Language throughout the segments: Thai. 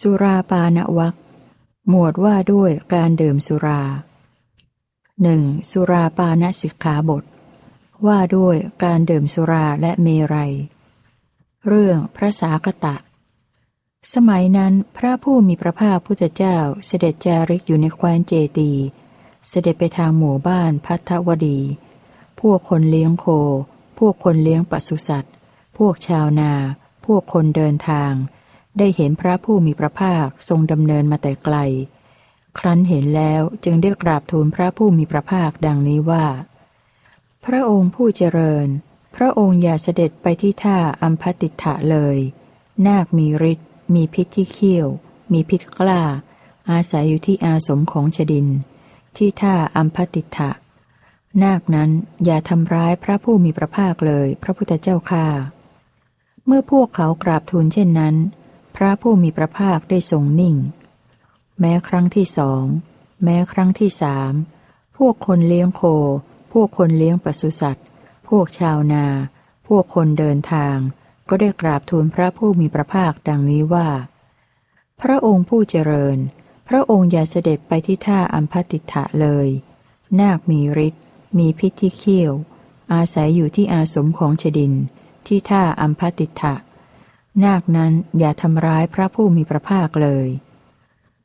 สุราปานวักหมวดว่าด้วยการดื่มสุราหนึ่งสุราปานสิกขาบท ว่าด้วยการดื่มสุราและเมรัย เรื่องพระสากตะ สมัยนั้นพระผู้มีพระภาคพุทธเจ้าเสด็จจาริกอยู่ในแคว้นเจตี เสด็จไปทางหมู่บ้านพัทธวดี พวกคนเลี้ยงโค พวกคนเลี้ยงปศุสัตว์ พวกชาวนา พวกคนเดินทาง ได้เห็นพระผู้มีพระภาคทรงดำเนินมาแต่ไกล ครั้นเห็นแล้วจึงได้กราบทูลพระผู้มีพระภาคดังนี้ว่า พระองค์ผู้เจริญ พระองค์อย่าเสด็จไปที่ท่าอัมพติถะเลย นาคมีฤทธิ์มีพิษที่เขี้ยว มีพิษกล้า อาศัยอยู่ที่อาสมของชดิน ที่ท่าอัมพติถะนาคนั้นอย่าทำร้ายพระผู้มีพระภาคเลย พระพุทธเจ้าข้าเมื่อพวกเขากราบทูลเช่นนั้น พระผู้มีพระภาคได้ทรงนิ่ง แม้ครั้งที่สอง แม้ครั้งที่สาม พวกคนเลี้ยงโค พวกคนเลี้ยงปศุสัตว์ พวกชาวนา พวกคนเดินทาง ก็ได้กราบทูลพระผู้มีพระภาคดังนี้ว่า พระองค์ผู้เจริญ พระองค์อย่าเสด็จไปที่ท่าอัมพติถะเลย นาคมีฤทธิ์ มีพิษที่เขี้ยว อาศัยอยู่ที่อาสมของชดิน ที่ท่าอัมพติถะ นาคนั้นอย่าทำร้ายพระผู้มีพระภาคเลย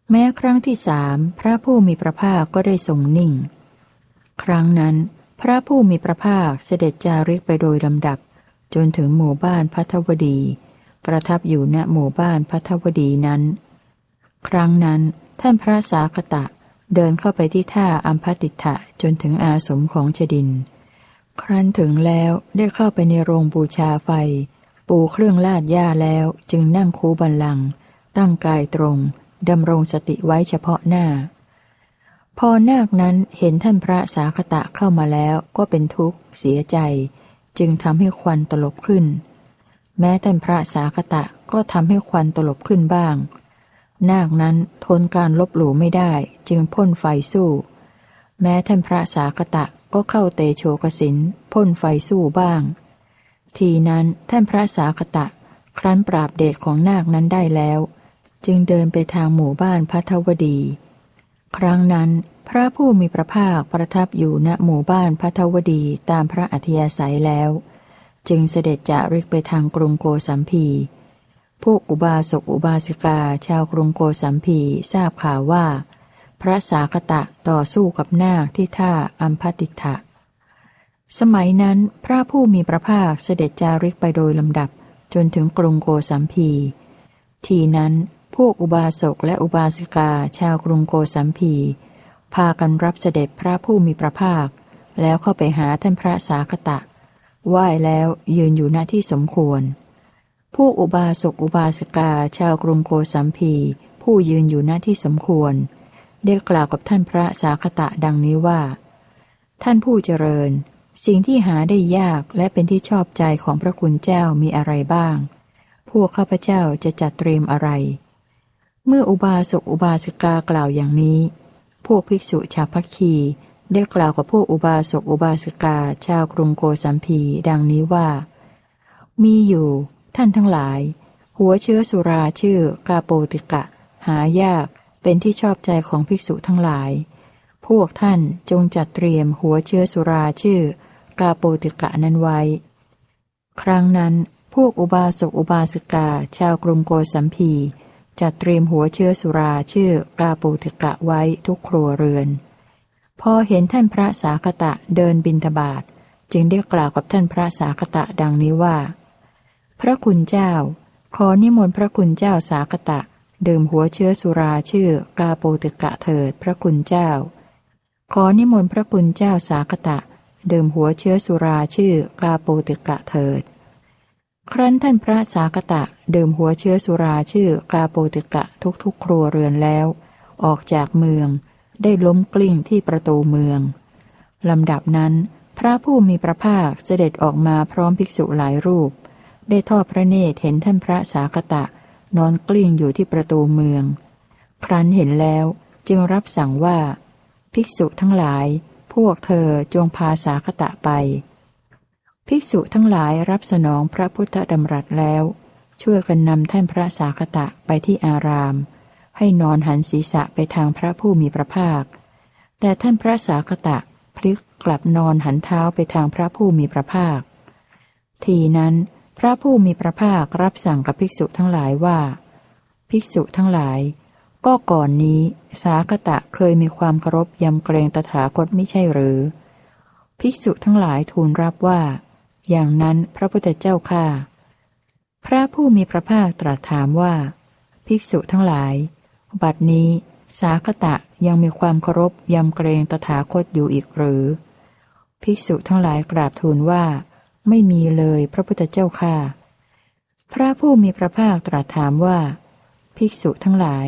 แม้ครั้งที่สามพระผู้มีพระภาคก็ได้ทรงนิ่ง ครั้งนั้น พระผู้มีพระภาคเสด็จจาริกไปโดยลำดับ จนถึงหมู่บ้านพัทวดี ประทับอยู่ณหมู่บ้านพัทวดีนั้น ครั้งนั้นท่านพระสากตะเดินเข้าไปที่ท่าอัมพติถะจนถึงอาสมของชดิน ครั้นถึงแล้วได้เข้าไปในโรงบูชาไฟ ปูเครื่องลาดหญ้าแล้วจึงนั่งคูบันลัง ตั้งกายตรงดำรงสติไว้เฉพาะหน้า พอนาคนั้นเห็นท่านพระสาคตะเข้ามาแล้วก็เป็นทุกข์ เสียใจ จึงทำให้ควันตลบขึ้น แม้ท่านพระสาคตะก็ทำให้ควันตลบขึ้นบ้าง นาคนั้นทนการลบหลู่ไม่ได้จึงพ่นไฟสู้ แม้ท่านพระสาคตะก็เข้าเตโชกสินพ่นไฟสู้บ้าง ทีนั้นท่านพระสาคตะ ครั้นปราบเดชของนาคนั้นได้แล้ว จึงเดินไปทางหมู่บ้านพัทวดี ครั้งนั้นพระผู้มีพระภาคประทับอยู่ณหมู่บ้านพัทวดีตามพระอัธยาศัยแล้ว จึงเสด็จจะริกไปทางกรุงโกสัมพี พวกอุบาสกอุบาสิกาชาวกรุงโกสัมพีทราบข่าวว่า พระสาคตะต่อสู้กับนาคที่ท่าอัมพติถะ สมัยนั้นพระผู้มีพระภาคเสด็จจาริกไปโดยลำดับ จนถึงกรุงโกสัมพี ทีนั้นพวกอุบาสกและอุบาสิกาชาวกรุงโกสัมพี พากันรับเสด็จพระผู้มีพระภาค แล้วเข้าไปหาท่านพระสาคตะไหว้แล้วยืนอยู่หน้าที่สมควรพวกอุบาสกอุบาสิกาชาวกรุงโกสัมพี ผู้ยืนอยู่หน้าที่สมควร ได้กล่าวกับท่านพระสาคตะดังนี้ว่า ท่านผู้เจริญ สิ่งที่หาได้ยากและเป็นที่ชอบใจของพระคุณเจ้ามีอะไรบ้าง พวกข้าพเจ้าจะจัดเตรียมอะไร เมื่ออุบาสกอุบาสิกากล่าวอย่างนี้ พวกภิกษุชาวพักคีได้กล่าวกับพวกอุบาสกอุบาสิกาชาวกรุงโกสัมพี ดังนี้ว่า มีอยู่ ท่านทั้งหลาย หัวเชื้อสุราชื่อกาโปติกะ หายากเป็นที่ชอบใจของภิกษุทั้งหลาย พวกท่านจงจัดเตรียมหัวเชื้อสุราชื่อ กาโปติกะนั้นไว้ ครั้งนั้นพวกอุบาสกอุบาสิกา ชาวกรุงโกสัมพีจัดเตรียมหัวเชื้อสุราชื่อกาโปติกะไว้ทุกครัวเรือน พอเห็นท่านพระสาคตะเดินบินทบาทจึงได้กล่าวกับท่านพระสาคตะดังนี้ว่า พระคุณเจ้า ขอนิมนต์พระคุณเจ้าสาคตะ ดื่มหัวเชื้อสุราชื่อกาโปติกะเถิดพระคุณเจ้า ขอนิมนต์พระคุณเจ้าสาคตะ ดื่มหัวเชื้อสุราชื่อกาโปติกะเถิด ครั้นท่านพระสากตะดื่มหัวเชื้อสุราชื่อกาโปติกะทุกๆ ครัวเรือนแล้ว ออกจากเมือง ได้ล้มกลิ้งที่ประตูเมืองลำดับนั้น พระผู้มีพระภาคเสด็จออกมาพร้อมภิกษุหลายรูป ได้ทอดพระเนตรเห็นท่านพระสากตะ นอนกลิ้งอยู่ที่ประตูเมือง ครั้นเห็นแล้วจึงรับสั่งว่า ภิกษุทั้งหลาย พวกเธอจงพาสาคตะไป ภิกษุทั้งหลายรับสนองพระพุทธดำรัสแล้ว ช่วยกันนำท่านพระสาคตะไปที่อาราม ให้นอนหันศีรษะไปทางพระผู้มีพระภาค แต่ท่านพระสาคตะพลิกกลับนอนหันเท้าไปทางพระผู้มีพระภาค ทีนั้นพระผู้มีพระภาครับสั่งกับภิกษุทั้งหลายว่า ภิกษุทั้งหลาย ก็ก่อนนี้ สาคตะเคยมีความเคารพยำเกรงตถาคตไม่ใช่หรือ ภิกษุทั้งหลายทูลรับว่า อย่างนั้นพระพุทธเจ้าข้าพระผู้มีพระภาคตรัสถามว่า ภิกษุทั้งหลาย บัดนี้ สาคตะยังมีความเคารพยำเกรงตถาคตอยู่อีกหรือ ภิกษุทั้งหลายกราบทูลว่า ไม่มีเลยพระพุทธเจ้าข้าพระผู้มีพระภาคตรัสถามว่า ภิกษุทั้งหลาย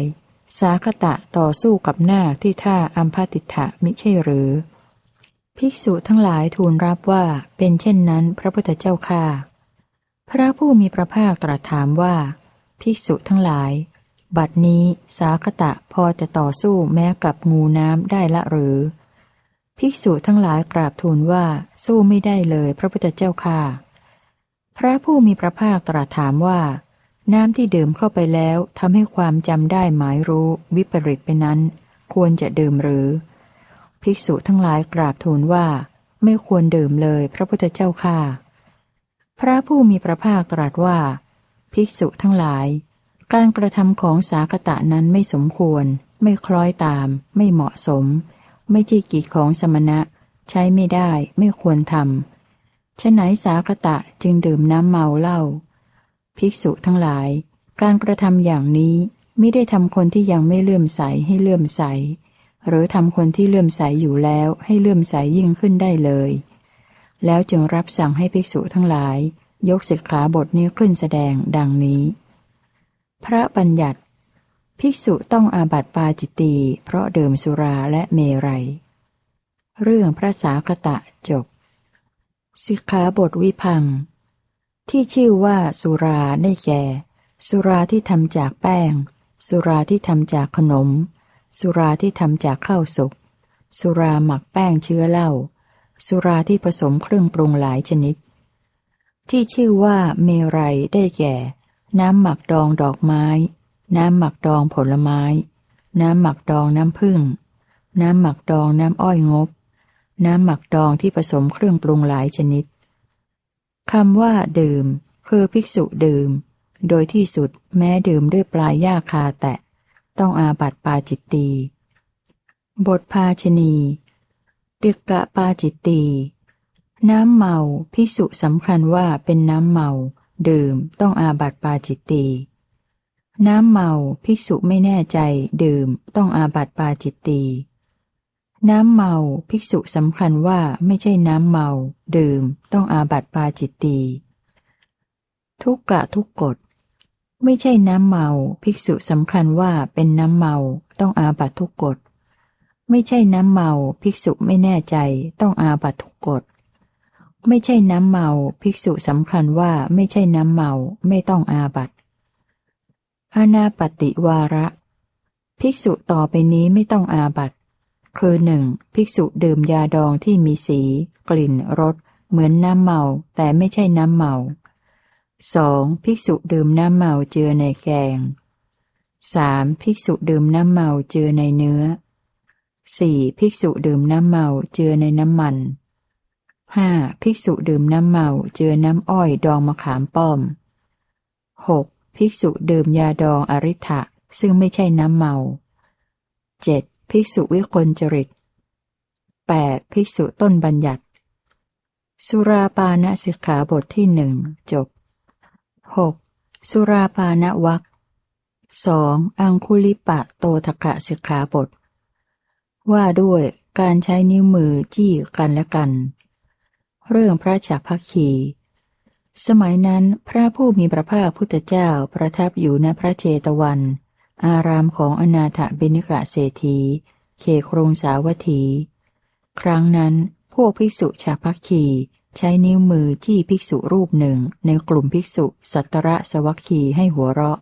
สาคตะต่อสู้กับหน้าที่ท่าอัมพาติถะมิใช่หรือ ภิกษุทั้งหลายทูลรับว่าเป็นเช่นนั้นพระพุทธเจ้าข้าพระผู้มีพระภาคตรัสถามว่า ภิกษุทั้งหลาย บัดนี้สาคตะพอจะต่อสู้แม้กับงูน้ำได้ละหรือ ภิกษุทั้งหลายกราบทูลว่าสู้ไม่ได้เลยพระพุทธเจ้าค่ะพระผู้มีพระภาคตรัสถามว่า น้ำที่ดื่มเข้าไปแล้วทำให้ความจำได้หมายรู้วิปริตไปนั้น ควรจะดื่มหรือ ภิกษุทั้งหลายกราบทูลว่า ไม่ควรดื่มเลยพระพุทธเจ้าค่ะ พระผู้มีพระภาคตรัสว่า ภิกษุทั้งหลาย การกระทำของสากตะนั้นไม่สมควร ไม่คล้อยตาม ไม่เหมาะสม ไม่จีกิจของสมณะ ใช้ไม่ได้ไม่ควรทำฉะไหนสากตะจึงดื่มน้ำเมาเหล้า ภิกษุทั้งหลาย การกระทำอย่างนี้ไม่ได้ทำคนที่ยังไม่เลื่อมใสให้เลื่อมใส หรือทำคนที่เลื่อมใสอยู่แล้วให้เลื่อมใสยิ่งขึ้นได้เลย แล้วจึงรับสั่งให้ภิกษุทั้งหลาย ยกสิกขาบทนี้ขึ้นแสดงดังนี้ พระบัญญัติ ภิกษุต้องอาบัติปาจิตตีเพราะเดิมสุราและเมรัย เรื่องพระสาคตะจบสิกขาบทวิพัง ที่ชื่อว่าสุราได้แก่ สุราที่ทำจากแป้ง สุราที่ทำจากขนม สุราที่ทำจากข้าวสุก สุราหมักแป้งเชื้อเหล้า สุราที่ผสมเครื่องปรุงหลายชนิด ที่ชื่อว่าเมรัยได้แก่ น้ำหมักดองดอกไม้ น้ำหมักดองผลไม้ น้ำหมักดองน้ำผึ้ง น้ำหมักดองน้ำอ้อยงบ น้ำหมักดองที่ผสมเครื่องปรุงหลายชนิด คำว่าดื่ม คือภิกษุดื่ม โดยที่สุดแม้ดื่มด้วยปลายหญ้าคาแตะ ต้องอาบัติปาจิตตี บทภาชนีติกะปาจิตตีน้ำเมาพิสุสำคัญว่าเป็นน้ำเมา ดื่มต้องอาบัติปาจิตตีน้ำเมาภิกษุไม่แน่ใจดื่มต้องอาบัติปาจิตตี น้ำเมา ภิกษุสำคัญว่าไม่ใช่น้ำเมา ดื่ม ต้องอาบัติปาจิตตีทุกกะทุกกฎไม่ใช่น้ำเมา ภิกษุสำคัญว่าเป็นน้ำเมา ต้องอาบัตทุกกฎไม่ใช่น้ำเมา ภิกษุไม่แน่ใจ ต้องอาบัตทุกกฎไม่ใช่น้ำเมา ภิกษุสำคัญว่าไม่ใช่น้ำเมา ไม่ต้องอาบัตอาณาปฏิวาระ ภิกษุต่อไปนี้ไม่ต้องอาบัต คือหนึ่งภิกษุดื่มยาดองที่มีสี กลิ่นรสเหมือนน้ำเมาแต่ไม่ใช่น้ำเมาสองภิกษุดื่มน้ำเมาเจือในแกงสามภิกษุดื่มน้ำเมาเจือในเนื้อสี่ภิกษุดื่มน้ำเมาเจือในน้ำมันห้าภิกษุดื่มน้ำเมาเจือน้ำอ้อยดองมะขามป้อมหกภิกษุดื่มยาดองอริ t ะซึ่งไม่ใช่น้ำเมาเจ็ด ภิกษุวิกลจริตแปดภิกษุต้นบัญญัติ สุราปาณสิกขาบทที่หนึ่งจบหกสุราปาณวักสองอังคุลิปะโตทกะสิกขาบท ว่าด้วยการใช้นิ้วมือจี้กันและกัน เรื่องพระจักพักคีสมัยนั้นพระผู้มีพระภาคพุทธเจ้าประทับอยู่ณพระเจตวัน อารามของอนาถบิณกะเศรษฐี เขครงสาวัตถี ครั้งนั้นพวกภิกษุชาพักคีใช้นิ้วมือจี้ภิกษุรูปหนึ่งในกลุ่มภิกษุสัตระสวัคคีให้หัวเราะ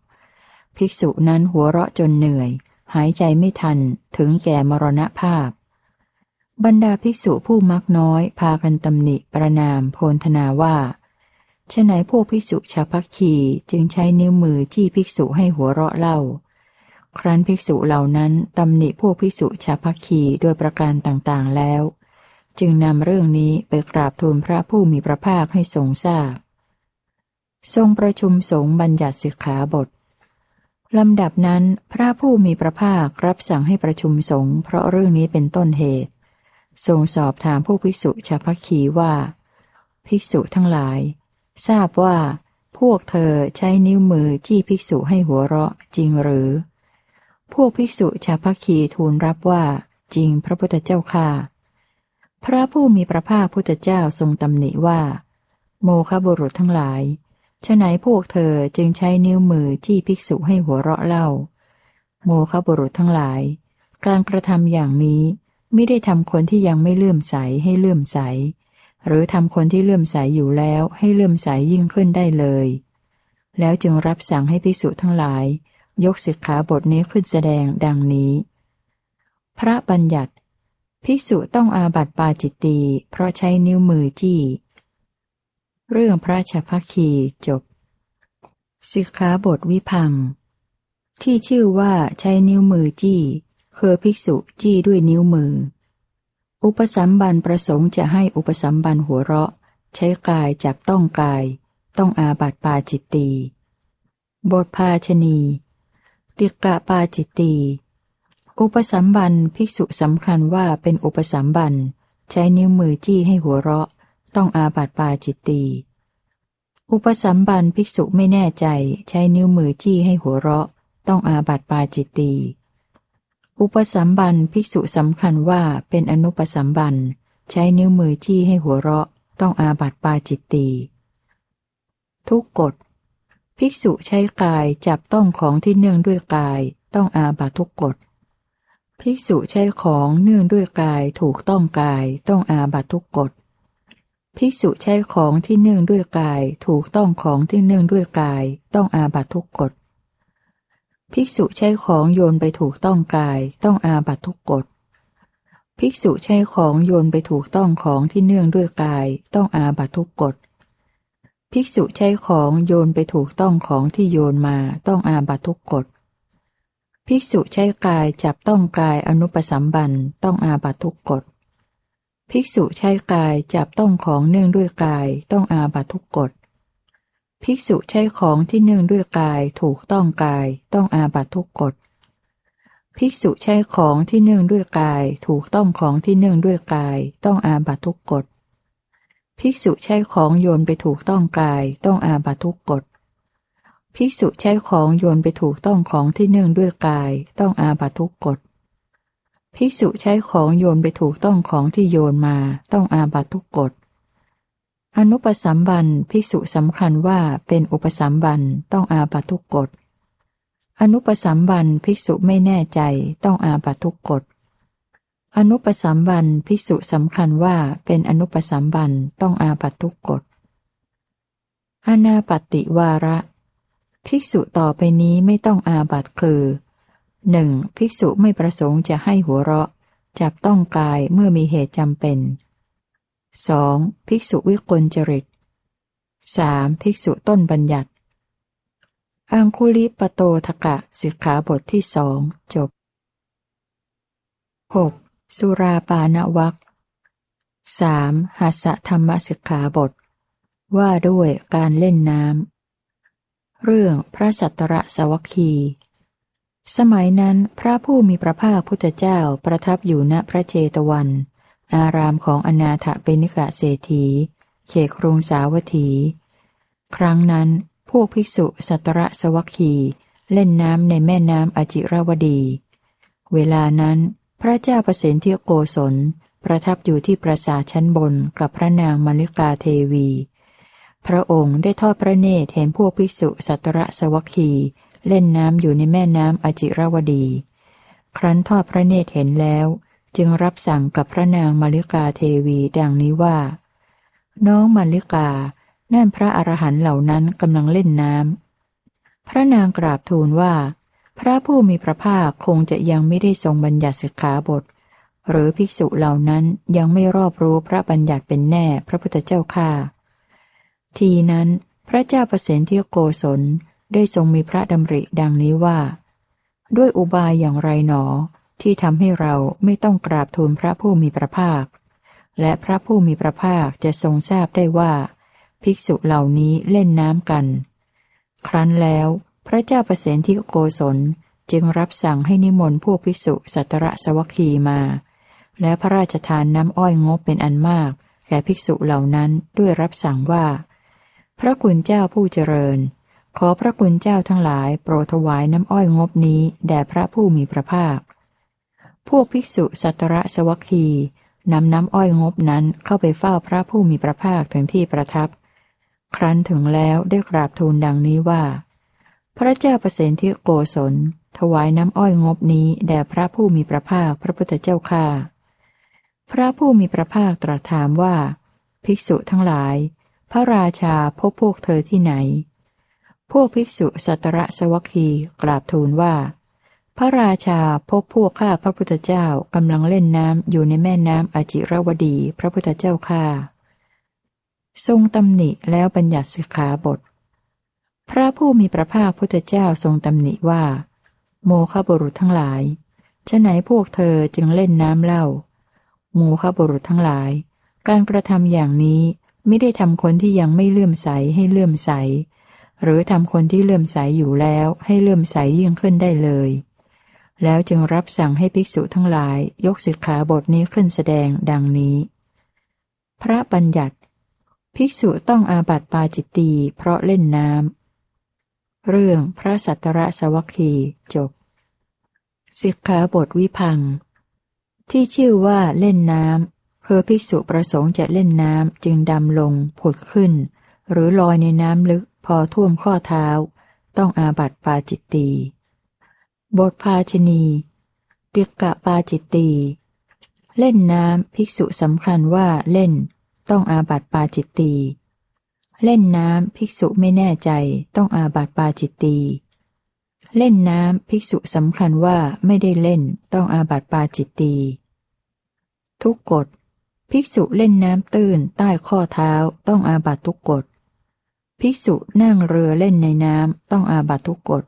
ภิกษุนั้นหัวเราะจนเหนื่อย หายใจไม่ทันถึงแก่มรณภาพ บรรดาภิกษุผู้มักน้อยพากันตำหนิประนามโพนธนาว่าฉะไหนพวกภิกษุชาวพักคีจึงใช้นิ้วมือจี้ภิกษุให้หัวเราะเล่า ครั้นภิกษุเหล่านั้นตำหนิพวกภิกษุชาวพัคีโดยประการต่างๆแล้ว จึงนำเรื่องนี้ไปกราบทูลพระผู้มีพระภาคให้ทรงทราบ ทรงประชุมสงฆ์บัญญัติสิกขาบทลำดับนั้น พระผู้มีพระภาครับสั่งให้ประชุมสงฆ์เพราะเรื่องนี้เป็นต้นเหตุ ทรงสอบถามผู้ภิกษุชาวพัคีว่า ภิกษุทั้งหลาย ทราบว่า พวกเธอใช้นิ้วมือจี้ภิกษุให้หัวเราะจริงหรือ พวกภิกษุชาวพักคีทูลรับว่าจริงพระพุทธเจ้าค่ะ พระผู้มีพระภาคพุทธเจ้าทรงตำหนิว่า โมฆะบุรุษทั้งหลายฉะไหนพวกเธอจึงใช้นิ้วมือจี้ภิกษุให้หัวเราะเล่า โมฆะบุรุษทั้งหลาย การกระทำอย่างนี้ไม่ได้ทำคนที่ยังไม่เลื่อมใสให้เลื่อมใส หรือทำคนที่เลื่อมใสอยู่แล้วให้เลื่อมใสยิ่งขึ้นได้เลย แล้วจึงรับสั่งให้ภิกษุทั้งหลาย ยกสิกขาบทนี้ขึ้นแสดงดังนี้ พระบัญญัติ ภิกษุต้องอาบัติปาจิตตีเพราะใช้นิ้วมือจี้ เรื่องพระชพคีจบ สิกขาบทวิพัง ที่ชื่อว่าใช้นิ้วมือจี้คือภิกษุจี้ด้วยนิ้วมือ อุปสัมบันประสงค์จะให้อุปสัมบันหัวเราะ ใช้กายจับต้องกาย ต้องอาบัติปาจิตตีบทภาชนี ติกะปาจิตตีอุปสัมบันภิกษุสำคัญว่าเป็นอุปสัมบันใช้นิ้วมือจี้ให้หัวเราะ ต้องอาบัติปาจิตตีอุปสัมบันภิกษุไม่แน่ใจ ใช้นิ้วมือจี้ให้หัวเราะ ต้องอาบัติปาจิตตีอุปสัมบันภิกษุสำคัญว่าเป็นอนุปสัมบันใช้นิ้วมือจี้ให้หัวเราะ ต้องอาบัติปาจิตตีทุกกฎ ภิกษุใช้กายจับต้องของที่เนื่องด้วยกาย ต้องอาบัตทุกกฎ ภิกษุใช้ของเนื่องด้วยกายถูกต้องกาย ต้องอาบัตทุกกฎ ภิกษุใช้ของที่เนื่องด้วยกาย ถูกต้องของที่เนื่องด้วยกาย ต้องอาบัตทุกกฎ ภิกษุใช้ของโยนไปถูกต้องกาย ต้องอาบัตทุกกฎ ภิกษุใช้ของโยนไปถูกต้องของที่เนื่องด้วยกาย ต้องอาบัตทุกกฎ ภิกษุใช้ของโยนไปถูกต้องของที่โยนมาต้องอาบัตทุกกฎ ภิกษุใช้กายจับต้องกายอนุปสัมบันต้องอาบัตทุกกฎ ภิกษุใช้กายจับต้องของเนื่องด้วยกายต้องอาบัตทุกกฎ ภิกษุใช้ของที่เนื่องด้วยกายถูกต้องกายต้องอาบัตทุกกฎ ภิกษุใช้ของที่เนื่องด้วยกายถูกต้องของที่เนื่องด้วยกายต้องอาบัตทุกกฎ ภิกษุใช้ของโยนไปถูกต้องกายต้องอาบัตทุกกฎ ภิกษุใช้ของโยนไปถูกต้องของที่เนื่องด้วยกายต้องอาบัตทุกกฎ ภิกษุใช้ของโยนไปถูกต้องของที่โยนมาต้องอาบัตทุกกฎ อนุปสัมบันภิกษุสำคัญว่าเป็นอุปสัมบันต้องอาบัตทุกกฎ อนุปสัมบันภิกษุไม่แน่ใจต้องอาบัตทุกกฎ อนุปสัมบันภิกษุสำคัญว่าเป็นอนุปสัมบันต้องอาบัตทุกกฎอนาปติวาระ ภิกษุต่อไปนี้ไม่ต้องอาบัตคือหนึ่งภิกษุไม่ประสงค์จะให้หัวเราะ จับต้องกายเมื่อมีเหตุจำเป็น 2. ภิกษุวิกลจริต 3. ภิกษุต้นบัญญัติอังคุลิปโตทกะสิกขาบทที่สองจบ 6. สุราปานวักสามหัสธรรมสิกขาบท ว่าด้วยการเล่นน้ำ เรื่องพระสัตระสวัคคี สมัยนั้นพระผู้มีพระภาคพุทธเจ้าประทับอยู่ณพระเจตวัน อารามของอนาถเปนิกะเศรษฐี เขตกรุงสาวัตถี ครั้งนั้นพวกภิกษุสัตระสวัคคี เล่นน้ำในแม่น้ำอจิรวดี เวลานั้น พระเจ้าประสิทธิโกศล ประทับอยู่ที่ปราสาทชั้นบนกับพระนางมาริกาเทวี พระองค์ได้ทอดพระเนตรเห็นพวกภิกษุสัตระสวัคี เล่นน้ำอยู่ในแม่น้ำอจิรวดี ครั้นทอดพระเนตรเห็นแล้ว จึงรับสั่งกับพระนางมาริกาเทวีดังนี้ว่า น้องมาริกา นั่นพระอรหันต์เหล่านั้นกำลังเล่นน้ำพระนางกราบทูลว่า พระผู้มีพระภาคคงจะยังไม่ได้ทรงบัญญัติสิกขาบท หรือภิกษุเหล่านั้นยังไม่รอบรู้พระบัญญัติเป็นแน่พระพุทธเจ้าข้าทีนั้นพระเจ้าประเสนที่โกศลได้ทรงมีพระดำริดังนี้ว่า ด้วยอุบายอย่างไรหนอ ที่ทำให้เราไม่ต้องกราบทูลพระผู้มีพระภาค และพระผู้มีพระภาคจะทรงทราบได้ว่า ภิกษุเหล่านี้เล่นน้ำกัน ครั้นแล้ว พระเจ้าประเสนที่โกศลจึงรับสั่งให้นิมนต์พวกภิกษุสัตระสวัคคีมา และพระราชทานน้ำอ้อยงบเป็นอันมาก แก่ภิกษุเหล่านั้นด้วยรับสั่งว่า พระคุณเจ้าผู้เจริญ ขอพระคุณเจ้าทั้งหลายโปรดถวายน้ำอ้อยงบนี้แด่พระผู้มีพระภาค พวกภิกษุสัตระสวัคคีนำน้ำอ้อยงบนั้นเข้าไปเฝ้าพระผู้มีพระภาคถึงที่ประทับ ครั้นถึงแล้วได้กราบทูลดังนี้ว่า พระเจ้าประเสนที่โกศล ถวายน้ำอ้อยงบนี้แด่พระผู้มีพระภาคพระพุทธเจ้าข้าพระผู้มีพระภาคตรัสถามว่า ภิกษุทั้งหลาย พระราชาพบพวกเธอที่ไหน พวกภิกษุสัตระสวัคคีกราบทูลว่า พระราชาพบพวกข้าพระพุทธเจ้ากำลังเล่นน้ำอยู่ในแม่น้ำอจิรวดีพระพุทธเจ้าข้าทรงตำหนิแล้วบัญญัติสิกขาบท พระผู้มีพระภาคพุทธเจ้าทรงตำหนิว่า โมฆะบุรุษทั้งหลายฉะไหนพวกเธอจึงเล่นน้ำเล่า โมฆะบุรุษทั้งหลาย การกระทำอย่างนี้ไม่ได้ทำคนที่ยังไม่เลื่อมใสให้เลื่อมใส หรือทำคนที่เลื่อมใสอยู่แล้วให้เลื่อมใสยิ่งขึ้นได้เลย แล้วจึงรับสั่งให้ภิกษุทั้งหลายยกสิกขาบทนี้ขึ้นแสดงดังนี้ พระบัญญัติ ภิกษุต้องอาบัติปาจิตตีเพราะเล่นน้ำ เรื่องพระสัตตระสวัคคีจบ สิกขาบทวิพัง ที่ชื่อว่าเล่นน้ำคือภิกษุประสงค์จะเล่นน้ำจึงดำลง ผุดขึ้น หรือลอยในน้ำลึกพอท่วมข้อเท้า ต้องอาบัติปาจิตตีบทภาชนี ติกะปาจิตตีเล่นน้ำภิกษุสำคัญว่าเล่น ต้องอาบัติปาจิตตี เล่นน้ำภิกษุไม่แน่ใจต้องอาบัติปาจิตตีเล่นน้ำภิกษุสำคัญว่าไม่ได้เล่นต้องอาบัติปาจิตตีทุกกฎภิกษุเล่นน้ำตื้นใต้ข้อเท้าต้องอาบัติทุกกฎ ภิกษุนั่งเรือเล่นในน้ำต้องอาบัติทุกกฎ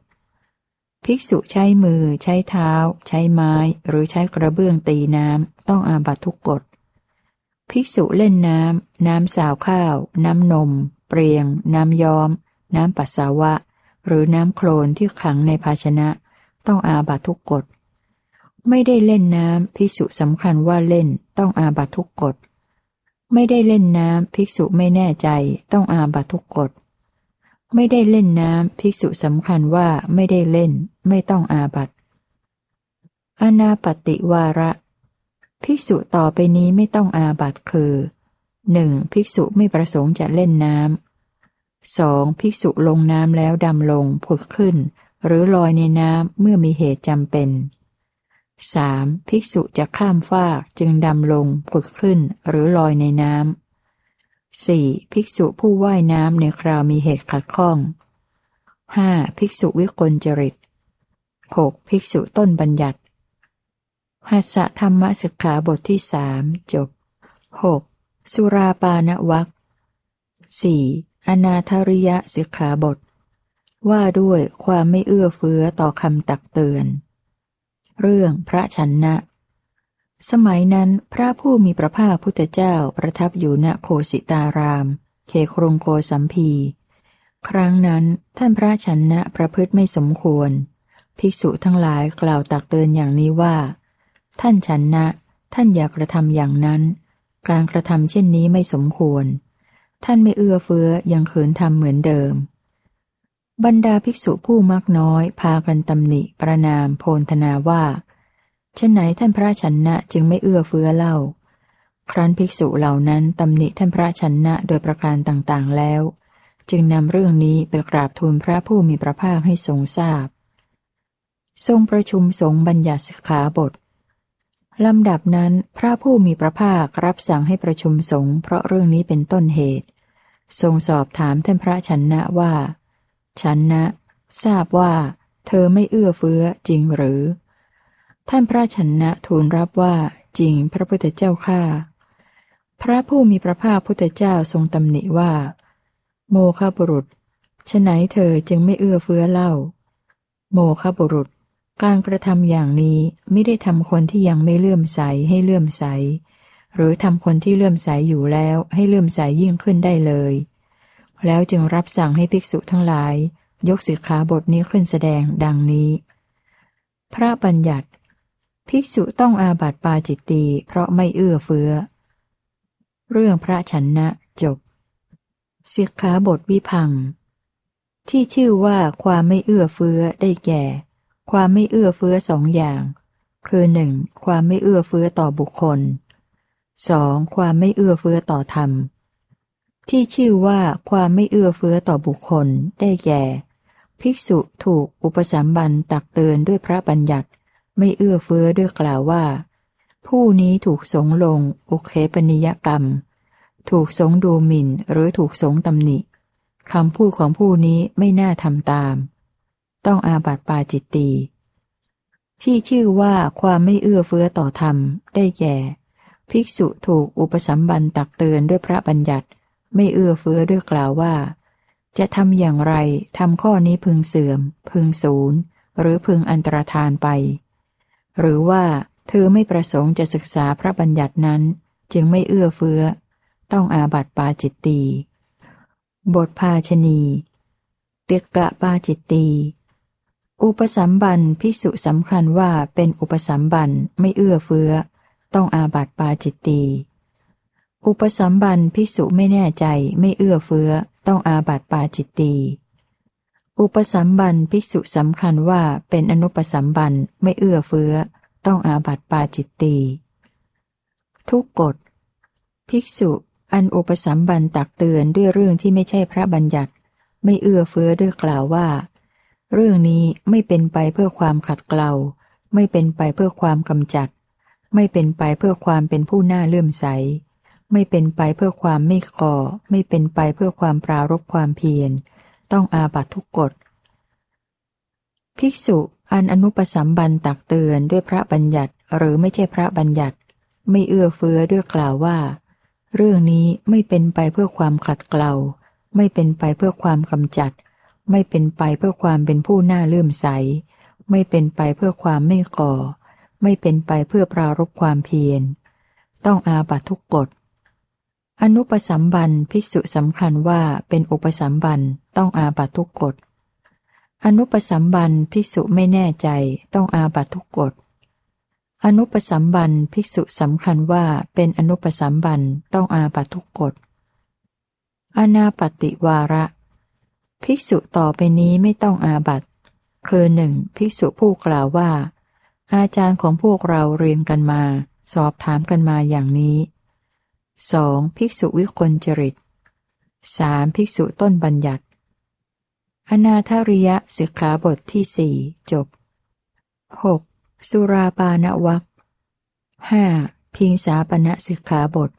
ภิกษุใช้มือ ใช้เท้า ใช้ไม้ หรือใช้กระเบื้องตีน้ำต้องอาบัติทุกกฎ ภิกษุเล่นน้ำน้ำสาวข้าว น้ำนม เปรียง น้ำย้อม น้ำปัสสาวะ หรือน้ำโคลนที่ขังในภาชนะ ต้องอาบัตทุกกฎ ไม่ได้เล่นน้ำภิกษุสำคัญว่าเล่นต้องอาบัตทุกกฎ ไม่ได้เล่นน้ำภิกษุไม่แน่ใจ ต้องอาบัตทุกกฎ ไม่ได้เล่นน้ำภิกษุสำคัญว่าไม่ได้เล่น ไม่ต้องอาบัตอนาปติวาระ ภิกษุต่อไปนี้ไม่ต้องอาบัตคือ หนึ่งภิกษุไม่ประสงค์จะเล่นน้ำสองภิกษุลงน้ำแล้วดำลงผุดขึ้น หรือลอยในน้ำเมื่อมีเหตุจำเป็นสามภิกษุจะข้ามฟากจึงดำลงผุดขึ้น หรือลอยในน้ำสี่ภิกษุผู้ว่ายน้ำในคราวมีเหตุขัดข้องห้าภิกษุวิกลจริตหกภิกษุต้นบัญญัติหัสสะธรรมศึกขาบทที่สามจบหก สุราปานวักสี่อนาธริยะสิกขาบท ว่าด้วยความไม่เอื้อเฟื้อต่อคำตักเตือน เรื่องพระชันนะ สมัยนั้นพระผู้มีพระภาคพุทธเจ้าประทับอยู่ณโคสิตาราม เขครงโกสัมพี ครั้งนั้นท่านพระชันนะประพฤติไม่สมควร ภิกษุทั้งหลายกล่าวตักเตือนอย่างนี้ว่า ท่านชันนะ ท่านอย่ากระทำอย่างนั้น การกระทำเช่นนี้ไม่สมควร ท่านไม่เอื้อเฟื้อยังขืนทำเหมือนเดิม บรรดาภิกษุผู้มักน้อย พากันตำหนิ ประนามโพนธนาว่าเช่นไหนท่านพระชนะจึงไม่เอื้อเฟื้อเล่า ครั้นภิกษุเหล่านั้นตำหนิท่านพระชนะโดยประการต่างๆแล้ว จึงนำเรื่องนี้ไปกราบทูลพระผู้มีพระภาคให้ทรงทราบ ทรงประชุมสงฆ์บัญญัติสิกขาบท ลำดับนั้นพระผู้มีพระภาครับสั่งให้ประชุมสงฆ์เพราะเรื่องนี้เป็นต้นเหตุ ทรงสอบถามท่านพระชันนะว่า ชันนะ ทราบว่า เธอไม่เอื้อเฟื้อจริงหรือ ท่านพระชันนะทูลรับว่าจริงพระพุทธเจ้าข้าพระผู้มีพระภาคพุทธเจ้าทรงตำหนิว่า โมฆะบุรุษฉไหนเธอจึงไม่เอื้อเฟื้อเล่า โมฆะบุรุษ การกระทำอย่างนี้ไม่ได้ทำคนที่ยังไม่เลื่อมใสให้เลื่อมใส หรือทำคนที่เลื่อมใสอยู่แล้วให้เลื่อมใสยิ่งขึ้นได้เลย แล้วจึงรับสั่งให้ภิกษุทั้งหลาย ยกสิกขาบทนี้ขึ้นแสดงดังนี้ พระบัญญัติ ภิกษุต้องอาบัติปาจิตตีเพราะไม่เอื้อเฟื้อ เรื่องพระชนนะจบสิกขาบทวิพัง ที่ชื่อว่าความไม่เอื้อเฟื้อได้แก่ ความไม่เอื้อเฟื้อสองอย่าง คือหนึ่งความไม่เอื้อเฟื้อต่อบุคคลสองความไม่เอื้อเฟื้อต่อธรรม ที่ชื่อว่าความไม่เอื้อเฟื้อต่อบุคคล ได้แก่ ภิกษุถูกอุปสัมบันตักเตือนด้วยพระบัญญัติ ไม่เอื้อเฟื้อด้วยกล่าวว่า ผู้นี้ถูกสงลงอุเคปนิยกรรม ถูกสงดูหมิ่นหรือถูกสงตำหนิคำพูดของผู้นี้ไม่น่าทำตาม ต้องอาบัติปาจิตตีที่ชื่อว่าความไม่เอื้อเฟื้อต่อธรรมได้แก่ ภิกษุถูกอุปสัมบันตักเตือนด้วยพระบัญญัติ ไม่เอื้อเฟื้อด้วยกล่าวว่า จะทำอย่างไรทำข้อนี้พึงเสื่อม พึงศูนย์หรือพึงอันตรธานไป หรือว่าเธอไม่ประสงค์จะศึกษาพระบัญญัตินั้น จึงไม่เอื้อเฟื้อ ต้องอาบัติปาจิตตีบทภาชณีเตกะปาจิตตี อุปสัมบันภิกษุสำคัญว่าเป็นอุปสัมบันไม่เอื้อเฟื้อ ต้องอาบัติปาจิตตีอุปสัมบันภิกษุไม่แน่ใจไม่เอื้อเฟื้อ ต้องอาบัติปาจิตตีอุปสัมบันภิกษุสำคัญว่าเป็นอนุปสัมบันไม่เอื้อเฟื้อ ต้องอาบัติปาจิตตีทุกกฎ ภิกษุอันอุปสัมบันตักเตือนด้วยเรื่องที่ไม่ใช่พระบัญญัติ ไม่เอื้อเฟื้อด้วยกล่าวว่า เรื่องนี้ไม่เป็นไปเพื่อความขัดเกลา ไม่เป็นไปเพื่อความกำจัด ไม่เป็นไปเพื่อความเป็นผู้น่าเลื่อมใส ไม่เป็นไปเพื่อความไม่ก่อ ไม่เป็นไปเพื่อความปรารบความเพียร ต้องอาบัตทุกกฎ ภิกษุอันอนุปสัมบันตักเตือนด้วยพระบัญญัติหรือไม่ใช่พระบัญญัติ ไม่เอื้อเฟื้อด้วยกล่าวว่า เรื่องนี้ไม่เป็นไปเพื่อความขัดเกลา ไม่เป็นไปเพื่อความกำจัด ไม่เป็นไปเพื่อความเป็นผู้น่าเลื่อมใส ไม่เป็นไปเพื่อความไม่ก่อ ไม่เป็นไปเพื่อปรารบความเพียร ต้องอาบัตทุกกฎ อนุปสัมบันภิกษุสำคัญว่าเป็นอุปสัมบันต้องอาบัตทุกกฎ อนุปสัมบันภิกษุไม่แน่ใจต้องอาบัตทุกกฎ อนุปสัมบันภิกษุสำคัญว่าเป็นอนุปสัมบันต้องอาบัตทุกกฎอนาปติวาระ ภิกษุต่อไปนี้ไม่ต้องอาบัตคือหนึ่งภิกษุผู้กล่าวว่า อาจารย์ของพวกเราเรียนกันมา สอบถามกันมาอย่างนี้สองภิกษุวิกลจริตสามภิกษุต้นบัญญัติ อนาทริยสิกขาบทที่สี่จบหกสุราปานวักห้าพิงสาปณะสิกขาบท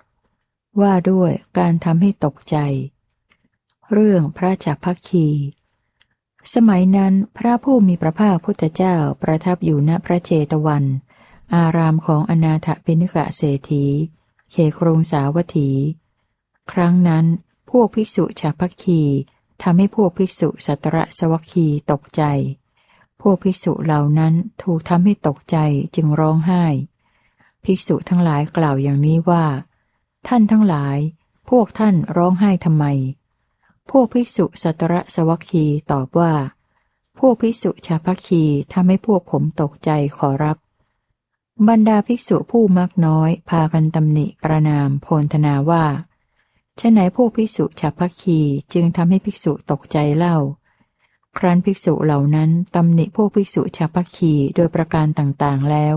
ว่าด้วยการทำให้ตกใจ เรื่องพระจักพักคี สมัยนั้นพระผู้มีพระภาคพุทธเจ้าประทับอยู่ณพระเจตวัน อารามของอนาถปิณิกะเศรษฐีเขครงสาวัตถี ครั้งนั้นพวกภิกษุชาพักคีทำให้พวกภิกษุสัตระสวัคคีตกใจ พวกภิกษุเหล่านั้นถูกทำให้ตกใจจึงร้องไห้ ภิกษุทั้งหลายกล่าวอย่างนี้ว่า ท่านทั้งหลาย พวกท่านร้องไห้ทำไม พวกภิกษุสัตระสวัคคีตอบว่า พวกภิกษุชาพักคีทำให้พวกผมตกใจขอรับ บรรดาภิกษุผู้มักน้อย พากันตำหนิประนามโพลธนาว่าฉไหนพวกภิกษุชาพักคีจึงทำให้ภิกษุตกใจเล่า ครั้นภิกษุเหล่านั้นตำหนิพวกภิกษุชาพักคีโดยประการต่างๆแล้ว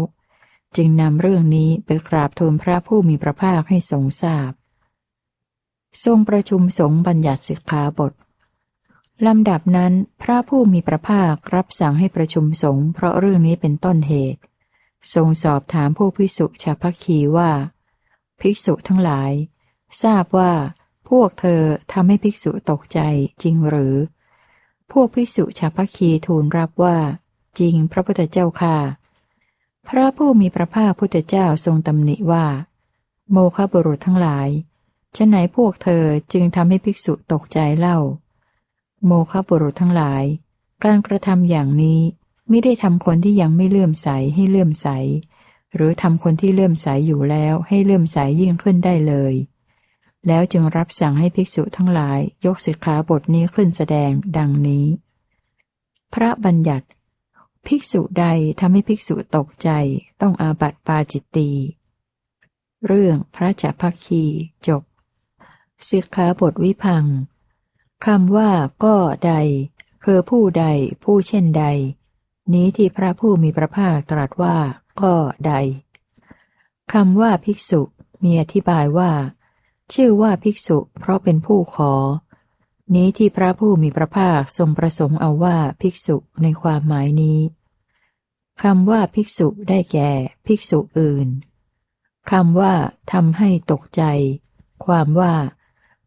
จึงนำเรื่องนี้ไปกราบทูลพระผู้มีพระภาคให้ทรงทราบ ทรงประชุมสงฆ์บัญญัติสิกขาบทลำดับนั้น พระผู้มีพระภาครับสั่งให้ประชุมสงฆ์เพราะเรื่องนี้เป็นต้นเหตุ ทรงสอบถามผู้ภิกษุชาวพักคีว่า ภิกษุทั้งหลาย ทราบว่า พวกเธอทำให้ภิกษุตกใจจริงหรือ พวกภิกษุชาวพัคีทูลรับว่า จริงพระพุทธเจ้าค่ะ พระผู้มีพระภาคพุทธเจ้าทรงตำหนิว่า โมฆะบุรุษทั้งหลาย ฉะไหนพวกเธอจึงทำให้ภิกษุตกใจเล่า โมฆะบุรุษทั้งหลาย การกระทำอย่างนี้ไม่ได้ทำคนที่ยังไม่เลื่อมใสให้เลื่อมใส หรือทำคนที่เลื่อมใสอยู่แล้วให้เลื่อมใสยิ่งขึ้นได้เลย แล้วจึงรับสั่งให้ภิกษุทั้งหลายยกสิกขาบทนี้ขึ้นแสดงดังนี้ พระบัญญัติ ภิกษุใดทำให้ภิกษุตกใจต้องอาบัติปาจิตตี เรื่องพระจักพักคีจบ สิกขาบทวิพังคำว่าก็ใด คือผู้ใด ผู้เช่นใด นี้ที่พระผู้มีพระภาคตรัสว่าก็ใดคำว่าภิกษุ มีอธิบายว่า ชื่อว่าภิกษุ เพราะเป็นผู้ขอ นี้ที่พระผู้มีพระภาคทรงประสงค์เอาว่าภิกษุในความหมายนี้คำว่าภิกษุได้แก่ ภิกษุอื่นคำว่าทำให้ตกใจ ความว่า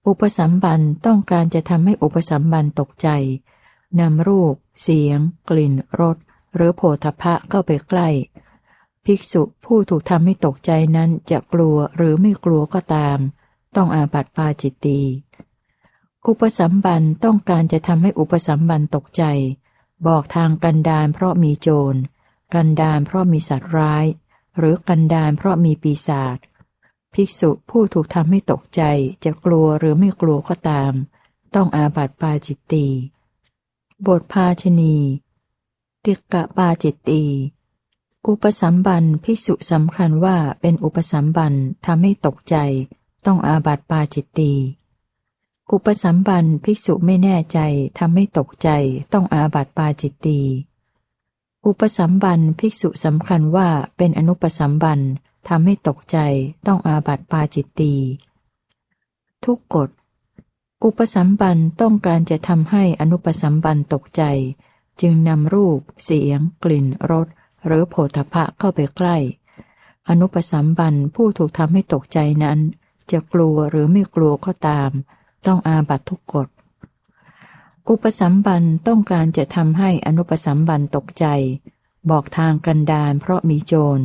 อุปสัมบันต้องการจะทำให้อุปสัมบันตกใจนำรูป เสียง กลิ่นรสหรือโผฏฐะเข้าไปใกล้ ภิกษุผู้ถูกทำให้ตกใจนั้นจะกลัวหรือไม่กลัวก็ตาม ต้องอาบัติปาจิตตีอุปสัมบันต้องการจะทำให้อุปสัมบันตกใจ บอกทางกันดานเพราะมีโจร กันดานเพราะมีสัตว์ร้าย หรือกันดานเพราะมีปีศาจ ภิกษุผู้ถูกทำให้ตกใจจะกลัวหรือไม่กลัวก็ตาม ต้องอาบัติปาจิตตีบทภาชนี ติกะปาจิตตีอุปสัมบันภิกษุสำคัญว่าเป็นอุปสัมบันทำให้ตกใจ ต้องอาบัติปาจิตตีอุปสัมบันภิกษุไม่แน่ใจทำให้ตกใจต้องอาบัติปาจิตตีอุปสัมบันภิกษุสำคัญว่าเป็นอนุปสัมบัน ทำให้ตกใจต้องอาบัติปาจิตตีทุกกฎ อุปสัมบันต้องการจะทำให้อนุปสัมบันตกใจ จึงนำรูป เสียง กลิ่นรสหรือโผฏฐะเข้าไปใกล้ อนุปสัมบันผู้ถูกทำให้ตกใจนั้น จะกลัวหรือไม่กลัวก็ตาม ต้องอาบัตทุกกฎ อุปสัมบันต้องการจะทำให้อนุปสัมบันตกใจ บอกทางกันดานเพราะมีโจร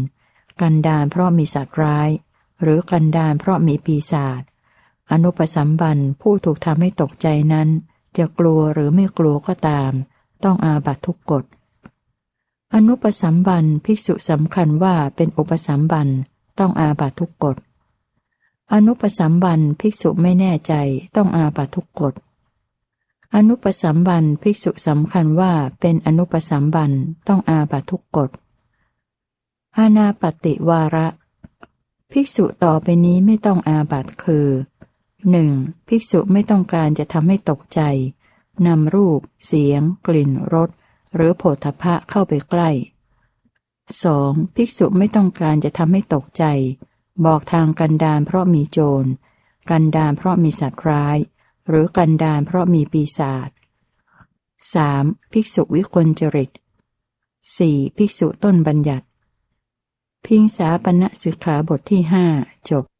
กันดานเพราะมีสัตว์ร้าย หรือกันดานเพราะมีปีศาจอนุปสัมบันผู้ถูกทำให้ตกใจนั้น จะกลัวหรือไม่กลัวก็ตาม ต้องอาบัตทุกกฎ อนุปสัมบันภิกษุสำคัญว่าเป็นอุปสัมบันต้องอาบัตทุกกฎ อนุปสัมบันภิกษุไม่แน่ใจต้องอาบัตทุกกฎ อนุปสัมบันภิกษุสำคัญว่าเป็นอนุปสัมบันต้องอาบัตทุกกฎ อานาปติวาระ ภิกษุต่อไปนี้ไม่ต้องอาบัตคือหนึ่งภิกษุไม่ต้องการจะทำให้ตกใจนำรูป เสียง กลิ่นรสหรือโผฏฐะเข้าไปใกล้ 2. ภิกษุไม่ต้องการจะทำให้ตกใจ บอกทางกันดานเพราะมีโจร กันดานเพราะมีสัตว์ร้าย หรือกันดานเพราะมีปีศาจ 3. ภิกษุวิกลจริต 4. ภิกษุต้นบัญญัติ พิงสาปณะสิกขาบทที่ห้าจบ